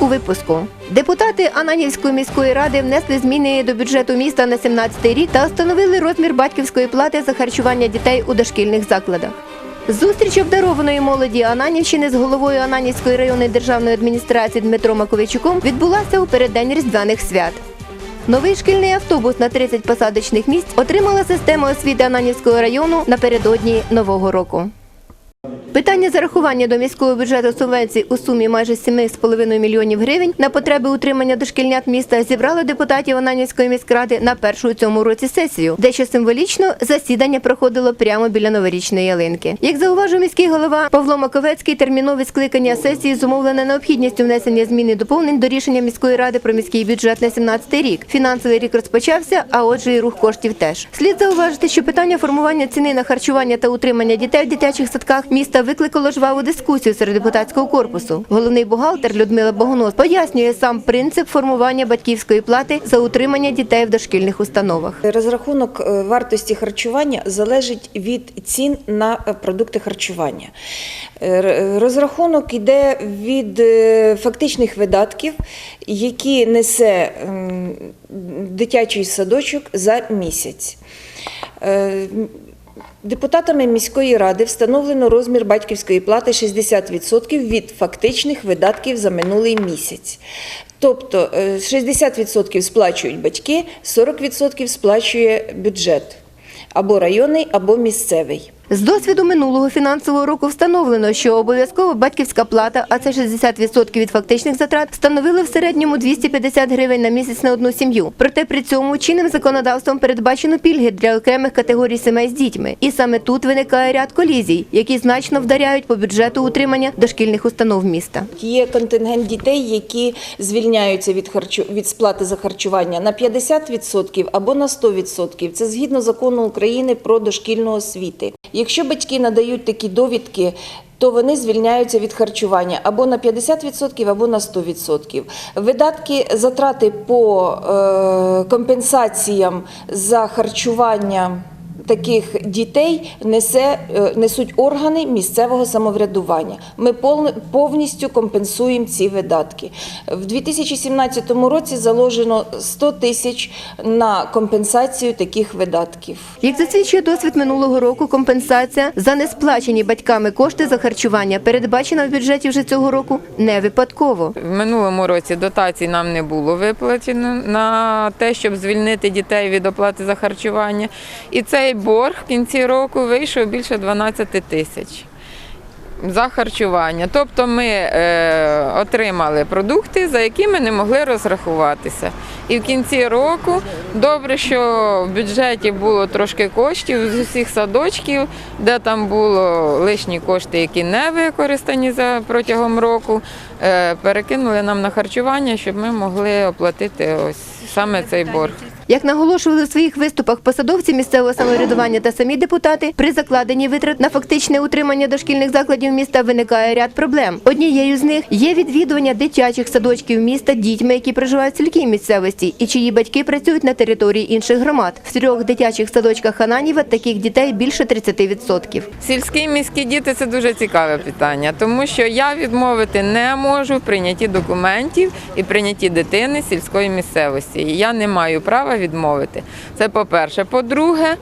У випуску депутати Ананівської міської ради внесли зміни до бюджету міста на 17 рік та встановили розмір батьківської плати за харчування дітей у дошкільних закладах. Зустріч обдарованої молоді Ананівщини з головою Ананівської районної державної адміністрації Дмитром Маковичуком відбулася у переддень різдвяних свят. Новий шкільний автобус на 30 посадочних місць отримала система освіти Ананівського району напередодні нового року. Питання зарахування до міського бюджету субвенцій у сумі майже 7,5 мільйонів гривень на потреби утримання дошкільнят міста зібрали депутатів Ананівської міськради на першу у цьому році сесію, дещо символічно засідання проходило прямо біля новорічної ялинки. Як зауважив міський голова Павло Маковецький, термінове скликання сесії зумовлене необхідністю внесення змін і доповнень до рішення міської ради про міський бюджет на 17 рік. Фінансовий рік розпочався, а отже, і рух коштів теж. Слід зауважити, що питання формування ціни на харчування та утримання дітей в дитячих садках міста викликало жваву дискусію серед депутатського корпусу. Головний бухгалтер Людмила Богонос пояснює сам принцип формування батьківської плати за утримання дітей в дошкільних установах. Розрахунок е, вартості харчування залежить від цін на е, продукти харчування. Е, Розрахунок йде від фактичних видатків, які несе дитячий садочок за місяць. Е, Депутатами міської ради встановлено розмір батьківської плати 60% від фактичних видатків за минулий місяць. Тобто е, 60% сплачують батьки, 40% сплачує бюджет або районний, або місцевий. З досвіду минулого фінансового року встановлено, що обов'язкова батьківська плата, а це 60% від фактичних затрат, становили в середньому 250 гривень на місяць на одну сім'ю. Проте при цьому чинним законодавством передбачено пільги для окремих категорій сімей з дітьми. І саме тут виникає ряд колізій, які значно вдаряють по бюджету утримання дошкільних установ міста. Є контингент дітей, які звільняються від харчу від сплати за харчування на 50% або на 100%. Це згідно закону України про дошкільну освіти. Якщо батьки надають такі довідки. То вони звільняються від харчування або на 50%, або на 100%. Видатки, затрати по е, компенсаціям за харчування таких дітей несе, е, несуть органи місцевого самоврядування. Ми повністю компенсуємо ці видатки. В 2017 році заложено 100 тисяч на компенсацію таких видатків. Як засвідчує досвід минулого року, компенсація за несплачені батьками кошти за харчування передбачена в бюджеті вже цього року не випадково. В минулому році дотацій нам не було виплачено на те, щоб звільнити дітей від оплати за харчування. І цей борг в кінці року вийшов більше 12 тисяч за харчування. Тобто ми е, отримали продукти, за які ми не могли розрахуватися. І в кінці року добре, що в бюджеті було трошки коштів з усіх садочків, де там було лишні кошти, які не використані за протягом року, е, перекинули нам на харчування, щоб ми могли оплатити ось саме цей борг. Як наголошували в своїх виступах посадовці місцевого самоврядування та самі депутати, при закладенні витрат на фактичне утримання дошкільних закладів міста виникає ряд проблем. Однією з них є відвідування дитячих садочків міста дітьми, які проживають в сільській місцевості і чиї батьки працюють на території інших громад. В трьох дитячих садочках Хананіва таких дітей більше 30%. Сільські міські діти це дуже цікаве питання, тому що я відмовити не можу в прийнятті документів і прийнятті дитини сільської місцевості. Я не маю права відмовити. Це по-перше. По-друге,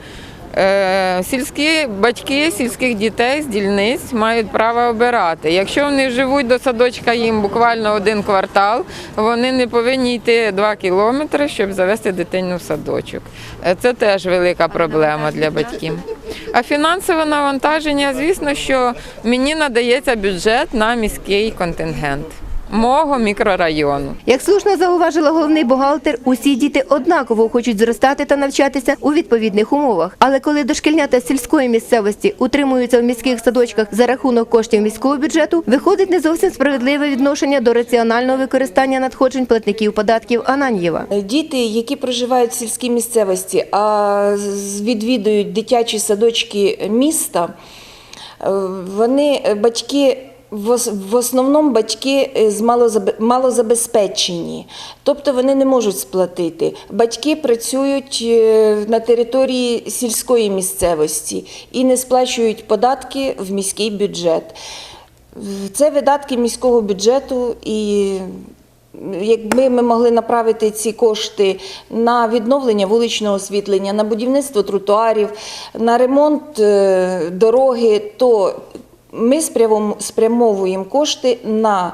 е, сільські батьки сільських дітей з дільниць мають право обирати. Якщо вони живуть до садочка їм буквально один квартал, вони не повинні йти два кілометри, щоб завести дитину в садочок. Е, Це теж велика проблема для батьків. А фінансове навантаження, звісно, що мені надається бюджет на міський контингент мого мікрорайону. Як слушно зауважила головний бухгалтер, усі діти однаково хочуть зростати та навчатися у відповідних умовах. Але коли дошкільнята з сільської місцевості утримуються в міських садочках за рахунок коштів міського бюджету, виходить не зовсім справедливе відношення до раціонального використання надходжень платників податків Ананьєва. Діти, які проживають в сільській місцевості, а відвідують дитячі садочки міста, е, вони е, батьки. В основному батьки е, малозабезпечені, тобто вони не можуть сплатити. Батьки працюють е, на території сільської місцевості і не сплачують податки в міський бюджет. Це видатки міського бюджету і. Якби ми могли направити ці кошти на відновлення вуличного освітлення, на будівництво тротуарів, на ремонт е, дороги, то ми спрямовуємо- спрямовуємо кошти на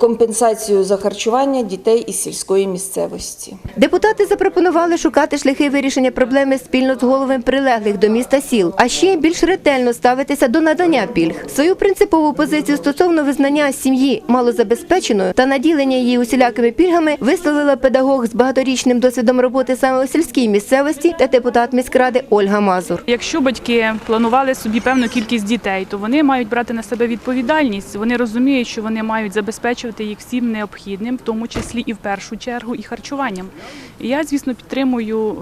компенсацію за харчування дітей із сільської місцевості. Депутати запропонували шукати шляхи вирішення проблеми спільно з головами прилеглих до міста сіл, а ще більш ретельно ставитися до надання пільг. Свою принципову позицію стосовно визнання сім'ї малозабезпеченою та наділення її усілякими пільгами висловила педагог з багаторічним досвідом роботи саме у сільській місцевості та депутат міськради Ольга Мазур. Якщо батьки планували собі певну кількість дітей, то вони мають брати на себе відповідальність. Вони розуміють, що вони мають забезпечувати їх всім необхідним, в тому числі і в першу чергу, і харчуванням. І я, звісно, підтримую е,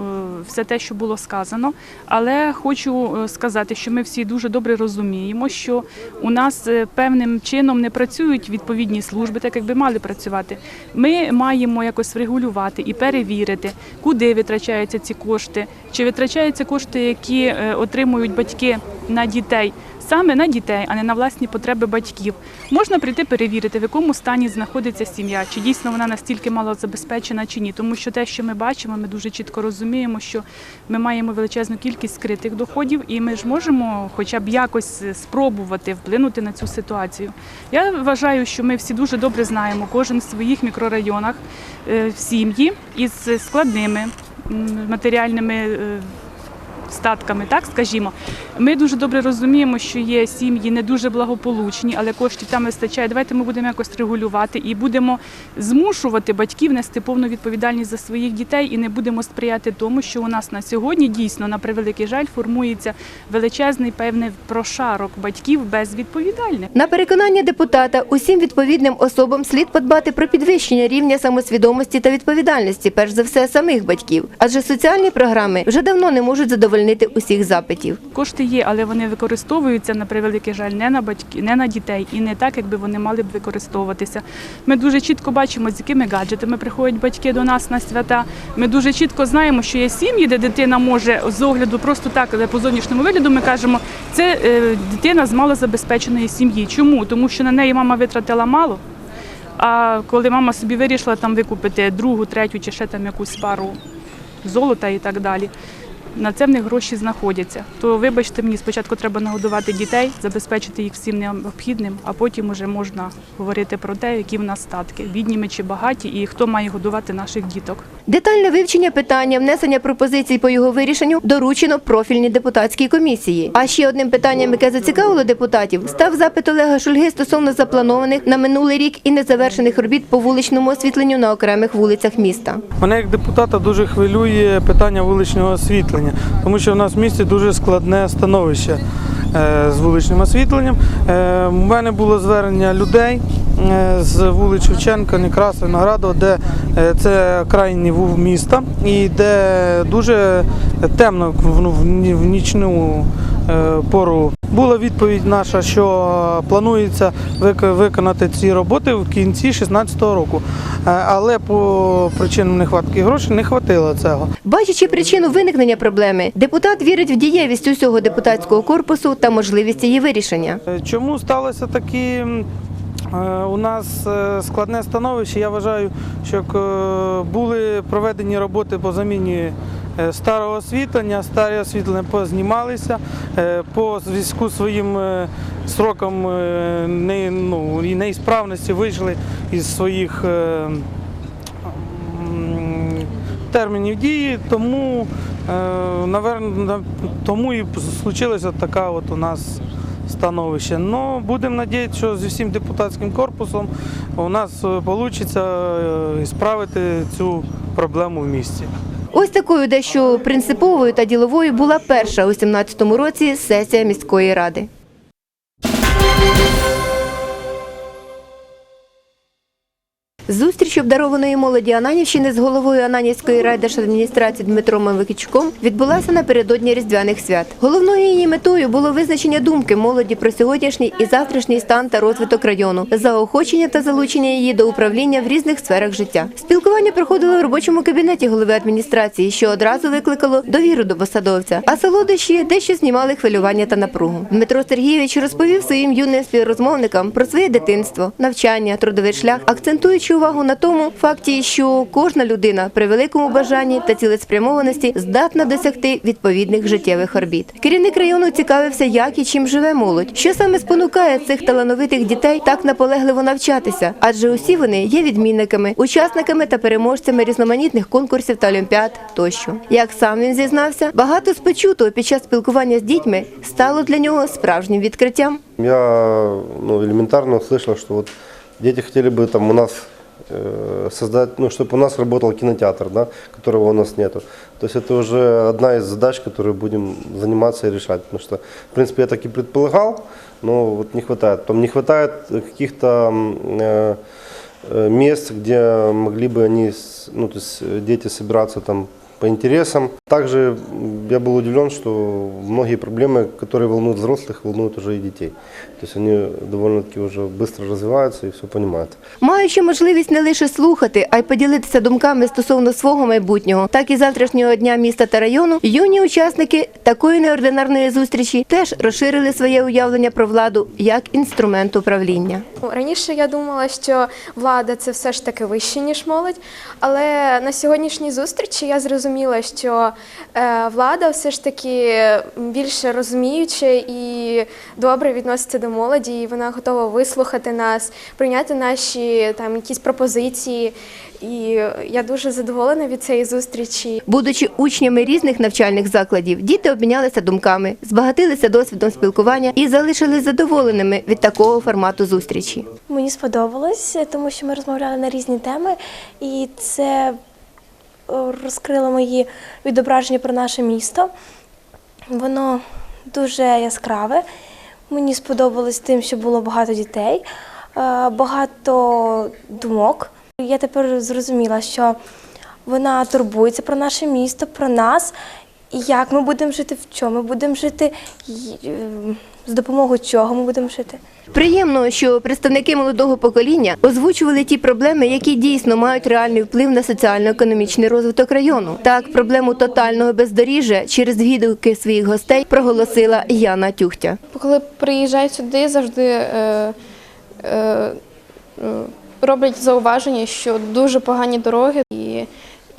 все те, що було сказано, але хочу е, сказати, що ми всі дуже добре розуміємо, що у нас е, певним чином не працюють відповідні служби, так як би мали працювати. Ми маємо якось врегулювати і перевірити, куди витрачаються ці кошти, чи витрачаються кошти, які отримують батьки на дітей. Саме на дітей, а не на власні потреби батьків, можна прийти перевірити, в якому стані знаходиться сім'я, чи дійсно вона настільки малозабезпечена чи ні. Тому що те, що ми бачимо, ми дуже чітко розуміємо, що ми маємо величезну кількість скритих доходів, і ми ж можемо, хоча б якось спробувати вплинути на цю ситуацію. Я вважаю, що ми всі дуже добре знаємо, кожен в своїх мікрорайонах е, сім'ї із складними матеріальними. Статками, так скажімо, ми дуже добре розуміємо, що є сім'ї не дуже благополучні, але коштів там вистачає. Давайте ми будемо якось регулювати і будемо змушувати батьків нести повну відповідальність за своїх дітей і не будемо сприяти тому, що у нас на сьогодні дійсно на превеликий жаль формується величезний певний прошарок батьків безвідповідальних. На переконання депутата, усім відповідним особам слід подбати про підвищення рівня самосвідомості та відповідальності, перш за все, самих батьків. Адже соціальні програми вже давно не можуть задовольнити усіх запитів. Кошти є, але вони використовуються на превеликий жаль не на батьків, не на дітей і не так, якби вони мали б використовуватися. Ми дуже чітко бачимо, з якими гаджетами приходять батьки до нас на свята. Ми дуже чітко знаємо, що є сім'ї, де дитина може з огляду просто так, але по зовнішньому вигляду ми кажемо, це е, дитина з малозабезпеченої сім'ї. Чому? Тому що на неї мама витратила мало. А коли мама собі вирішила там викупити другу, третю чи ще там якусь пару золота і так далі. На це в них гроші знаходяться. То вибачте мені, спочатку треба нагодувати дітей, забезпечити їх всім необхідним, а потім уже можна говорити про те, які в нас статки, бідні ми чи багаті, і хто має годувати наших діток. Детальне вивчення питання, внесення пропозицій по його вирішенню доручено профільній депутатській комісії. А ще одним питанням, яке зацікавило депутатів, став запит Олега Шульги стосовно запланованих на минулий рік і незавершених робіт по вуличному освітленню на окремих вулицях міста. Мене як депутата дуже хвилює питання вуличного освітлення, тому що в нас в місті дуже складне становище е, з вуличним освітленням. Е, У мене було звернення людей е, з вулиць Шевченка, Некраса, Виноградова, де е, це крайній вув міста і де дуже темно в, ну, нічну е, пору. Була відповідь наша, що планується виконати ці роботи в кінці 2016 року. Е, Але по причинам нехватки грошей не хватило цього. Бачачи причину виникнення проблеми, депутат вірить в дієвість усього депутатського корпусу та можливість її вирішення. Е, Чому сталося такі е, у нас е, складне становище? Я вважаю, що е, були проведені роботи по заміні е, старого освітлення, старі освітлення познімалися е, по зв'язку своїм е, сроком е, не, ну, і неісправності вийшли із своїх. е, термінів дії, тому, е, тому і случилася така от у нас становище. Ну, будемо надіятися, що зі всім депутатським корпусом у нас вийде справити цю проблему в місті. Ось такою дещо принциповою та діловою була перша у 17-му році сесія міської ради. Зустріч обдарованої молоді Ананівщини з головою Ананівської райдержадміністрації Дмитром Микичком відбулася напередодні Різдвяних свят. Головною її метою було визначення думки молоді про сьогоднішній і завтрашній стан та розвиток району, заохочення та залучення її до управління в різних сферах життя. Спілкування проходило в робочому кабінеті голови адміністрації, що одразу викликало довіру до посадовця. А солодощі дещо знімали хвилювання та напругу. Дмитро Сергійович розповів своїм юним співрозмовникам про своє дитинство, навчання, трудовий шлях, акцентуючи увагу на тому факті, що кожна людина при великому бажанні та цілеспрямованості здатна досягти відповідних життєвих орбіт. Керівник району цікавився, як і чим живе молодь, що саме спонукає цих талановитих дітей так наполегливо навчатися, адже усі вони є відмінниками, учасниками та переможцями різноманітних конкурсів та олімпіад тощо. Як сам він зізнався, багато з почутого під час спілкування з дітьми стало для нього справжнім відкриттям. Я ну, элементарно услышал, что вот дети хотели бы там у нас э, создать, ну, чтобы у нас работал кинотеатр, да, которого у нас нету. То есть это уже одна из задач, которые будем заниматься и решать. Потому что, в принципе, я так и предполагал, но вот не хватает. Там не хватает каких-то м, э, э, мест, где могли бы они, с- ну, то есть э, дети собираться там по интересам. Также м, я был удивлен, что многие проблемы, которые волнуют взрослых, волнуют уже и детей. То есть они довольно-таки уже быстро развиваются и все понимают. Маючи можливість не лише слухати, а й поділитися думками стосовно свого майбутнього, так і завтрашнього дня міста та району, юні учасники такої неординарної зустрічі теж розширили своє уявлення про владу як інструмент управління. Ну, Раніше я думала, що влада це все ж таки вище, ніж молодь. Але на сьогоднішній зустрічі я зрозуміла, що е, влада все ж таки більше розуміюча і добре відноситься до молоді, і вона готова вислухати нас, прийняти наші там якісь пропозиції. І я дуже задоволена від цієї зустрічі. Будучи учнями різних навчальних закладів, діти обмінялися думками, збагатилися досвідом спілкування і залишились задоволеними від такого формату зустрічі. Мені сподобалось, тому що ми розмовляли на різні теми, і це о, розкрило мої відображення про наше місто. Воно дуже яскраве. Мені сподобалось тим, що було багато дітей, е, багато думок. Я тепер зрозуміла, що вона турбується про наше місто, про нас, як ми будемо жити, в чому ми будемо жити, е, з допомогою чого ми будемо жити. Приємно, що представники молодого покоління озвучували ті проблеми, які дійсно мають реальний вплив на соціально-економічний розвиток району. Так, проблему тотального бездоріжжя через відгуки своїх гостей проголосила Яна Тюхтя. Коли приїжджають сюди, завжди е, е, е, роблять зауваження, що дуже погані дороги.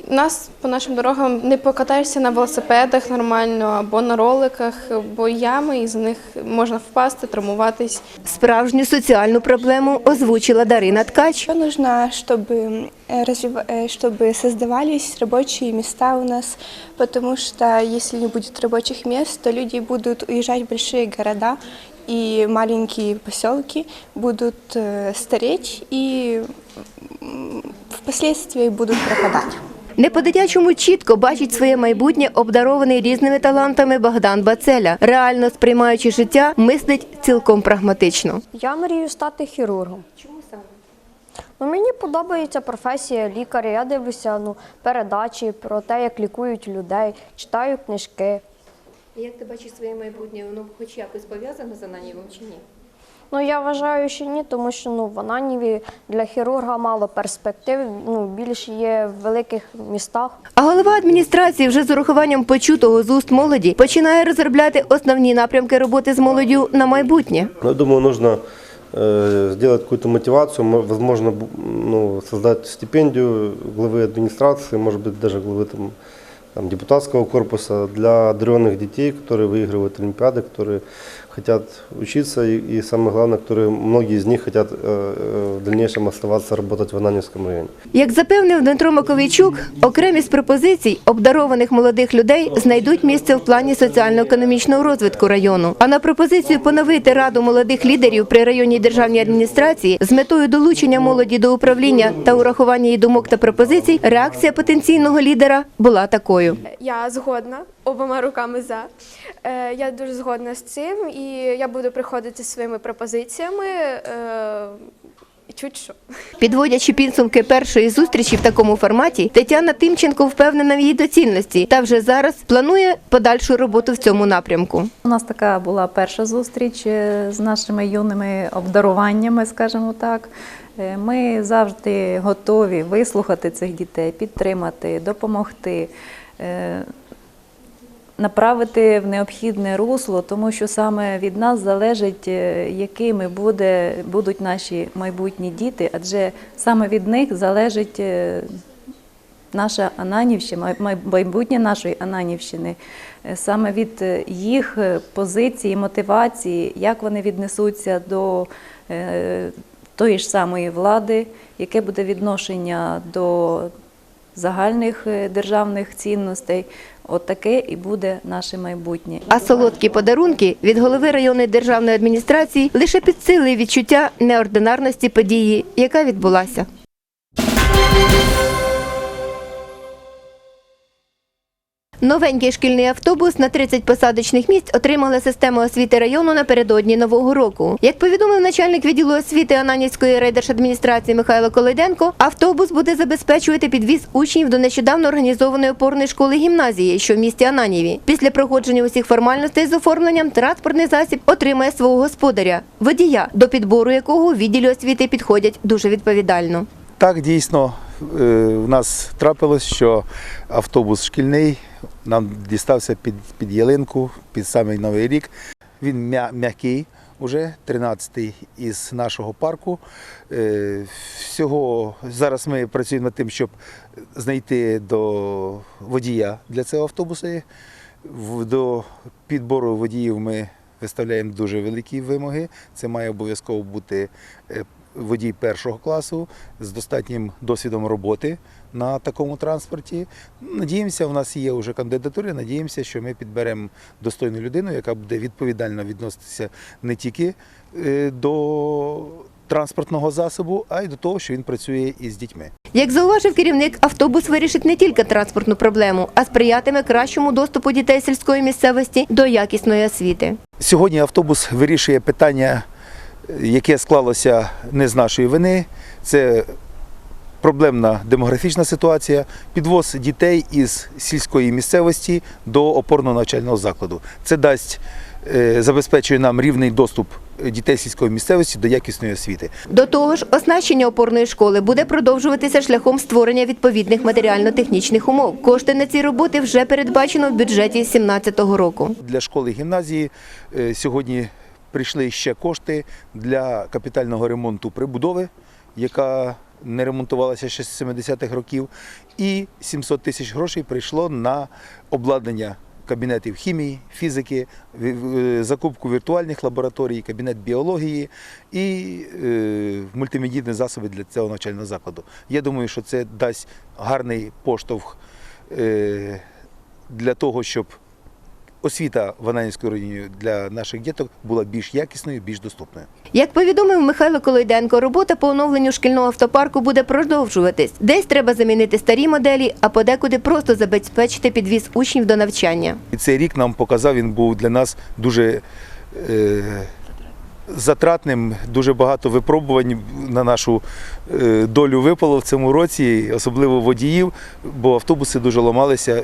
І нас по нашим дорогам не покатаєшся на велосипедах нормально або на роликах, бо ями, і з них можна впасти, травмуватись. Справжню соціальну проблему озвучила Дарина Ткач. Что нужно, чтобы, э, развива- э, чтобы создавались рабочие места у нас, потому что если не будет рабочих мест, то люди будут уезжать в большие города, и маленькие поселки будут э, стареть и м, впоследствии будут пропадать. Не по-дитячому чітко бачить своє майбутнє обдарований різними талантами Богдан Бацеля. Реально сприймаючи життя, мислить цілком прагматично. Я мрію стати хірургом. Чому саме? Ну, мені подобається професія лікаря. Я дивлюся ну, передачі про те, як лікують людей, читаю книжки. Як ти бачиш своє майбутнє, воно хоч якось пов'язане з Ананівом чи ні? Ну, я вважаю, що ні, тому що ну, в Ананіві для хірурга мало перспектив, ну, більше є в великих містах. А голова адміністрації вже з урахуванням почутого з уст молоді починає розробляти основні напрямки роботи з молоддю на майбутнє. Но я думаю, нужно э, сделать какую-то мотивацию, мо- возможно, бу- ну, создать стипендию главы администрации, может быть, даже главы там, там, депутатского корпуса для одаренных детей, которые выигрывают Олимпиады, которые хотят учиться и, и самое главное, которые многие из них хотят э, э, в дальнейшем оставаться работать в Ананевском районе. Як запевнив Дмитро Маковійчук, окремі з пропозицій обдарованих молодих людей знайдуть місце в плані соціально-економічного розвитку району. А на пропозицію поновити раду молодих лідерів при районній державній адміністрації з метою долучення молоді до управління та урахування її думок та пропозицій, реакція потенційного лідера була такою. Я згодна обома руками за. Е, Я дуже згодна з цим, і я буду приходити зі своїми пропозиціями. е, чуть що. Підводячи підсумки першої зустрічі в такому форматі, Тетяна Тимченко впевнена в її доцільності та вже зараз планує подальшу роботу в цьому напрямку. У нас така була перша зустріч е, з нашими юними обдаруваннями, скажімо так. Е, Ми завжди готові вислухати цих дітей, підтримати, допомогти, е, направити в необхідне русло, тому що саме від нас залежить, е, якими буде, будуть наші майбутні діти, адже саме від них залежить е, наша Ананівщина, май- май- майбутнє нашої Ананівщини, е, саме від е, їх е, позиції, мотивації, як вони віднесуться до е, тої ж самої влади, яке буде відношення до загальних е, державних цінностей. От таке і буде наше майбутнє. А солодкі подарунки від голови районної державної адміністрації лише підсилили відчуття неординарності події, яка відбулася. Новенький шкільний автобус на 30 посадочних місць отримала система освіти району напередодні нового року. Як повідомив начальник відділу освіти Ананівської райдержадміністрації Михайло Колойденко, автобус буде забезпечувати підвіз учнів до нещодавно організованої опорної школи гімназії, що в місті Ананіві. Після проходження усіх формальностей з оформленням транспортний засіб отримає свого господаря, водія, до підбору якого відділі освіти підходять дуже відповідально. Так, дійсно, е, у нас трапилось, що автобус шкільний нам дістався під, під ялинку, під самий Новий рік. Він м'я- м'який, уже 13-й із нашого парку. Е, Всього зараз ми працюємо над тим, щоб знайти до водія для цього автобуса. До підбору водіїв ми виставляємо дуже великі вимоги. Це має обов'язково бути е, водій першого класу з достатнім досвідом роботи на такому транспорті. Надіємося, у нас є вже кандидатури. Надіємося, що ми підберемо достойну людину, яка буде відповідально відноситися не тільки е, до транспортного засобу, а й до того, що він працює із дітьми. Як зауважив керівник, автобус вирішить не тільки транспортну проблему, а сприятиме кращому доступу дітей сільської місцевості до якісної освіти. Сьогодні автобус вирішує питання, яке склалося не з нашої вини. Це проблемна демографічна ситуація, підвоз дітей із сільської місцевості до опорного навчального закладу. Це дасть е, забезпечує нам рівний доступ дітей сільської місцевості до якісної освіти. До того ж, оснащення опорної школи буде продовжуватися шляхом створення відповідних матеріально-технічних умов. Кошти на ці роботи вже передбачено в бюджеті 2017 року. Для школи гімназії е, сьогодні прийшли ще кошти для капітального ремонту прибудови, яка не ремонтувалася ще з 70-х років. І 700 тисяч грошей прийшло на обладнання кабінетів хімії, фізики, закупку віртуальних лабораторій, кабінет біології і е, мультимедійні засоби для цього навчального закладу. Я думаю, що це дасть гарний поштовх е, для того, щоб освіта в Ананівській родині для наших діток була більш якісною, більш доступною. Як повідомив Михайло Колойденко, робота по оновленню шкільного автопарку буде продовжуватись. Десь треба замінити старі моделі, а подекуди просто забезпечити підвіз учнів до навчання. І цей рік нам показав, він був для нас дуже е, затратним, дуже багато випробувань на нашу е, долю випало в цьому році, особливо водіїв, бо автобуси дуже ламалися.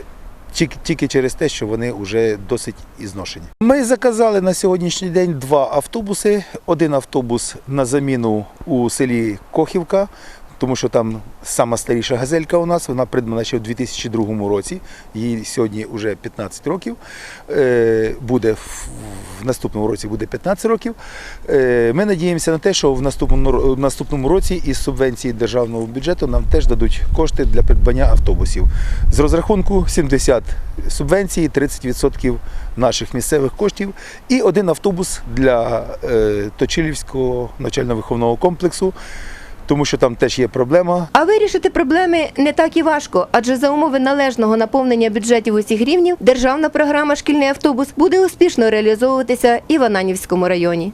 Тільки, через те, що вони вже досить ізношені. Ми заказали на сьогоднішній день два автобуси. Один автобус на заміну у селі Кохівка, тому що там сама старіша газелька у нас, вона придбана ще у 2002 році, їй сьогодні вже 15 років. Е, Буде в в наступному році буде 15 років. Е, Ми надіємося на те, що в наступному, в наступному році із субвенції державного бюджету нам теж дадуть кошти для придбання автобусів. З розрахунку 70 субвенції, 30% наших місцевих коштів і один автобус для е, Точилівського навчально-виховного комплексу, тому що там теж є проблема. А вирішити проблеми не так і важко, адже за умови належного наповнення бюджетів усіх рівнів державна програма Шкільний автобус буде успішно реалізовуватися і в Ананівському районі.